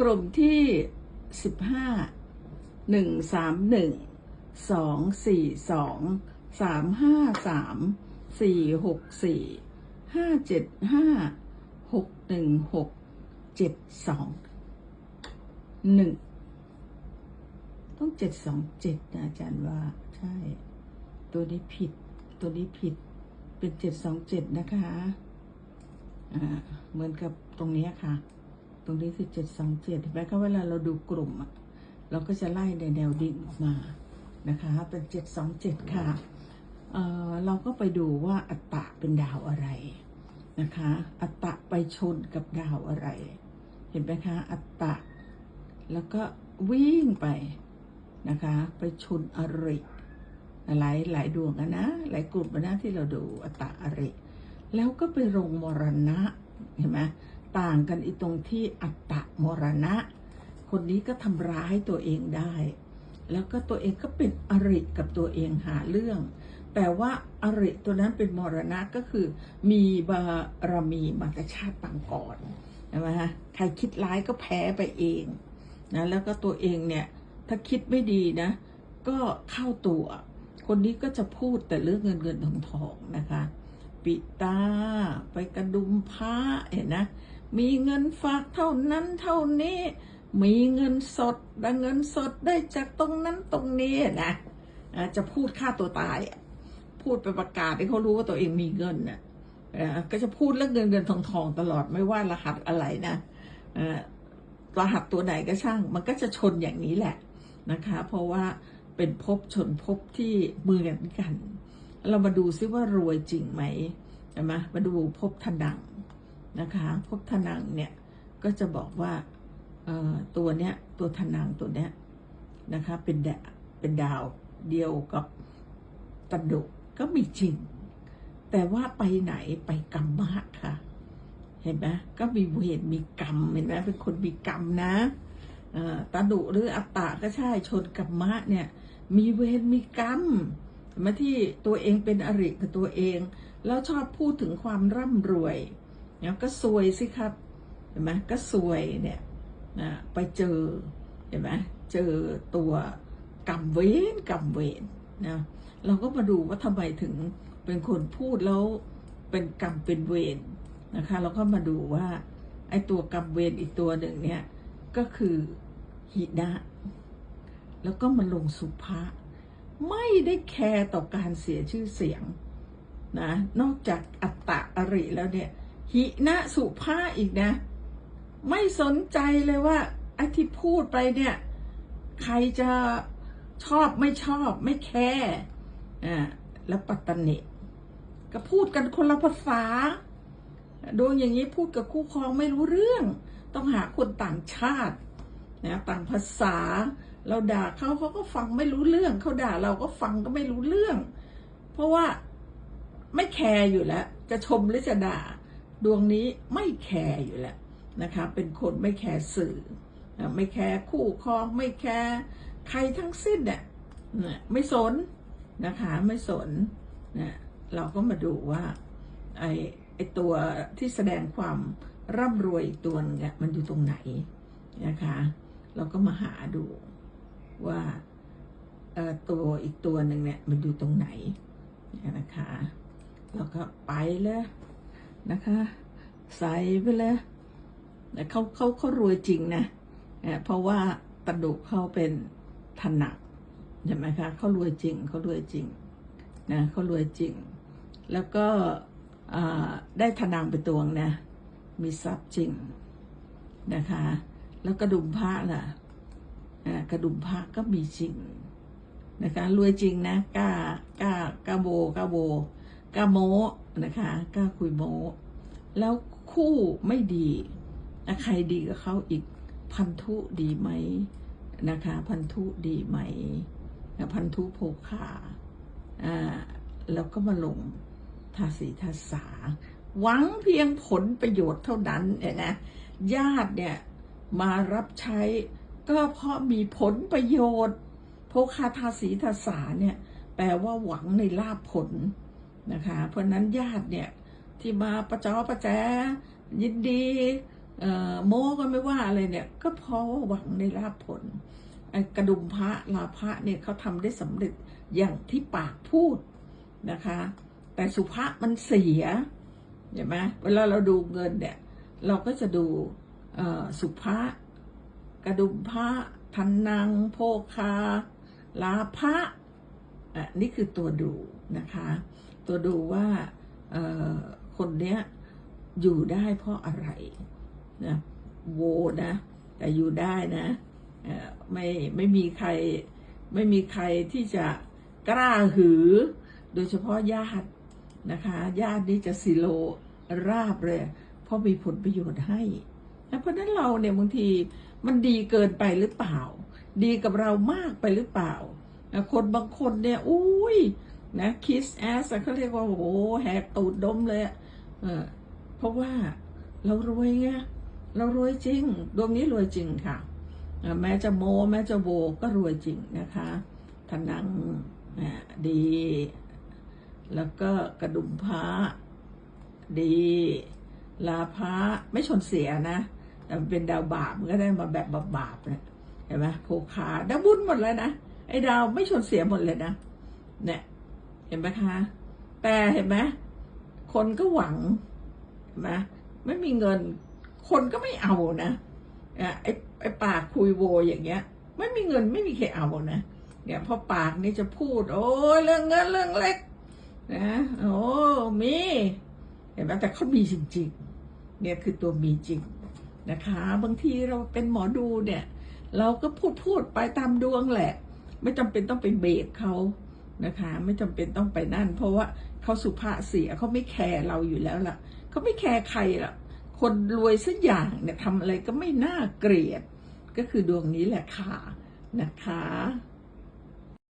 กลุ่มที่สิบห้าหนึ่งสามหนึ่งสองสี่สองสามห้าสามสี่หกสี่ห้าเจ็ดห้าหกหนึ่งหกเจ็ดสองหนึ่งต้องเจ็ดสองเจ็ดนะอาจารย์ว่าใช่ ตัวนี้ผิด ตัวนี้ผิดเป็นเจ็ดสองเจ็ดนะคะ อ่า เหมือนกับตรงนี้ค่ะ ตรงนี้คือเจ็ดสองเจ็ดเห็นไหมคะเวลาเราดูกลุ่มอะเราก็จะไล่ในแนวดิ่งออกมานะคะ เป็นเจ็ดสองเจ็ดค่ะเอ่อเราก็ไปดูว่าอัตตะเป็นดาวอะไรนะคะ อัตตะไปชนกับดาวอะไร เห็นไหมคะ อัตตะ แล้วก็วิ่งไปนะคะ ไปชนอริหลายหลายดวงนะ หลายกลุ่มนะที่เราดูอัตตะอริ แล้วก็ไปลงมรณะ เห็นไหม ต่างกันอีตรงที่อัตตะมรณะ คนนี้ก็ทำร้ายตัวเองได้ แล้วก็ตัวเองก็เป็นอริกับตัวเองหาเรื่อง แต่ว่าอริตัวนั้นเป็นมรณะก็คือมีบารมีมาตชาติปางก่อนใช่ไหมฮะใครคิดร้ายก็แพ้ไปเองนะแล้วก็ตัวเองเนี่ยถ้าคิดไม่ดีนะ ก็เข้าตัว คนนี้ก็จะพูดแต่เรื่องเงินเงินทองทองนะคะ ปิตา ไปกระดุมพระเห็นนะ มีเงินฝากเท่านั้นเท่านี้ มีเงินสดได้เงินสดได้จากตรงนั้นตรงนี้นะจะพูดฆ่าตัวตาย พูดไปประกาศให้เขารู้ว่าตัวเองมีเงินนะก็จะพูดเรื่องเงินเงินทองทองตลอดไม่ว่ารหัสอะไรนะรหัสตัวไหนก็ช่าง มันก็จะชนอย่างนี้แหละนะคะ เพราะว่าเป็นภพชนภพที่เหมือนกัน เรามาดูซิว่ารวยจริงไหมใช่ไหมมาดูภพทนัง นะคะภพทนังเนี่ยก็จะบอกว่าตัวเนี้ยตัวทนังตัวเนี้ยนะคะเป็นดาเป็นดาวเดียวกับตันดุก็มีจริง แต่ว่าไปไหนไปกรรมะค่ะ เห็นไหมก็มีเวรมีกรรมเห็นไหมเป็นคนมีกรรมนะเอ่อตาดุหรืออัตตะก็ใช่ชนกรรมะเนี่ยมีเวรมีกรรมเห็นไหมาที่ตัวเองเป็นอริกับตัวเอง แล้วชอบพูดถึงความร่ำรวย เนี่ยก็ซวยสิครับเห็นไหมก็ซวยเนี่ยนะไปเจอเห็นไหมเจอตัวกรรมเวรกรรมเวรนะเราก็มาดูว่าทำไมถึงเป็นคนพูดแล้วเป็นกรรมเป็นเวรนะคะเราก็มาดูว่าไอ้ตัวกรรมเวรอีกตัวหนึ่งเนี่ยก็คือหินะแล้วก็มาลงสุภาไม่ได้แคร์ต่อการเสียชื่อเสียงนะนอกจากอัตตะอริแล้วเนี่ย หินะสุภาอีกนะ ไม่สนใจเลยว่าไอ้ที่พูดไปเนี่ย ใครจะชอบไม่ชอบไม่แคร์อ่าแล้วปัตตเนก็พูดกันคนละภาษาดวงอย่างนี้พูดกับคู่ครองไม่รู้เรื่อง ต้องหาคนต่างชาตินะต่างภาษา เราด่าเขาเขาก็ฟังไม่รู้เรื่อง เขาด่าเราก็ฟังก็ไม่รู้เรื่อง เพราะว่าไม่แคร์อยู่แล้ว จะชมหรือจะด่า ดวงนี้ไม่แคร์อยู่แล้วนะคะเป็นคนไม่แคร์สื่อ ไม่แคร์คู่ครองไม่แคร์ใครทั้งสิ้นเนี่ยไม่สนนะคะไม่สนนะเราก็มาดูว่าไอไอตัวที่แสดงความร่ำรวยอีกตัวนึงมันอยู่ตรงไหนนะคะ เราก็มาหาดูว่าตัวอีกตัวหนึ่งเนี่ยมันอยู่ตรงไหนนะคะเราก็ไปเลย นะคะใสไปเลยแต่เขาเขาเขารวยจริงนะเอ่อเพราะว่าตะดุเขาเป็นถนักใช่ไหมคะเขารวยจริงเขารวยจริงนะเขารวยจริง แล้วก็ได้ทนางไปตวงนะ มีทรัพย์จริงนะคะ แล้วกระดุมพระล่ะกระดุมพระก็มีจริงนะคะรวยจริงนะกล้ากล้ากล้าโบกล้าโบกล้าโมนะคะกล้าคุยโม แล้วคู่ไม่ดีใครดีกับเขาอีกพันธุดีไหมนะคะ พันธุดีไหม พันธุโภคาอ่าแล้วก็มาลงทาสีทาสาหวังเพียงผลประโยชน์เท่านั้นเนี่ยนะญาติเนี่ยมารับใช้ก็เพราะมีผลประโยชน์โภคาทาสีทาสาเนี่ยแปลว่าหวังในลาภผลนะคะ เพราะนั้นญาติเนี่ย ที่มาประจอประแจยินดีโม้ก็ไม่ว่าอะไรเนี่ย ก็เพราะว่าหวังในลาภผลกระดุมพระลาภะเนี่ยเขาทำได้สำเร็จอย่างที่ปากพูดนะคะ แต่สุภะมันเสียเห็นไหมเวลาเราดูเงินเนี่ย เราก็จะดูสุภะกระดุมพระทันนังโภคา ลาภะอะนี่คือตัวดูนะคะ ตัวดูว่า คนเนี้ยอยู่ได้เพราะอะไรนะโวนะ แต่อยู่ได้นะเออไม่ไม่มีใครไม่มีใครที่จะกล้าหือ โดยเฉพาะญาตินะคะญาตินี่จะสิโลราบเลยเพราะมีผลประโยชน์ให้ เพราะนั้นเราเนี่ยบางทีมันดีเกินไปหรือเปล่า ดีกับเรามากไปหรือเปล่า คนบางคนเนี่ยอุ้ยนะคิสแอสเขาเรียกว่าโอ้โหแหกตูดดมเลยอะ เพราะว่าเรารวยไงเรารวยจริง ดวงนี้รวยจริงค่ะ แม้จะโม แม้จะโวก็รวยจริงนะคะทนังอ่าดี แล้วก็กระดุมพระดี ลาพระไม่ชนเสียนะ แต่เป็นดาวบาปมันก็ได้มาแบบบาปๆเนี่ยเห็นไหมโภคาดาวบุญหมดเลยนะไอ้ดาวไม่ชนเสียหมดเลยนะเนี่ยเห็นไหมคะ แต่เห็นไหม คนก็หวังนไหมไม่มีเงิน คนก็ไม่เอานะไอ้ไอ้ปากคุยโวอย่างเงี้ย ไม่มีเงินไม่มีใครเอานะเนี่ยพอปากนี่จะพูด โอ้ยเรื่องเงินเรื่องเล็กนะโอ้มีเห็นไหมแต่เขามีจริงๆเนี่ยคือตัวมีจริงนะคะ บางทีเราเป็นหมอดูเนี่ย เราก็พูดพูดไปตามดวงแหละ ไม่จำเป็นต้องไปเบรกเขา นะคะ ไม่จำเป็นต้องไปนั่น เพราะว่าเขาสุภาพเสียเขาไม่แคร์เราอยู่แล้วล่ะเขาไม่แคร์ใครล่ะ คนรวยสักอย่างเนี่ยทำอะไรก็ไม่น่าเกลียด ก็คือดวงนี้แหละค่ะนะคะ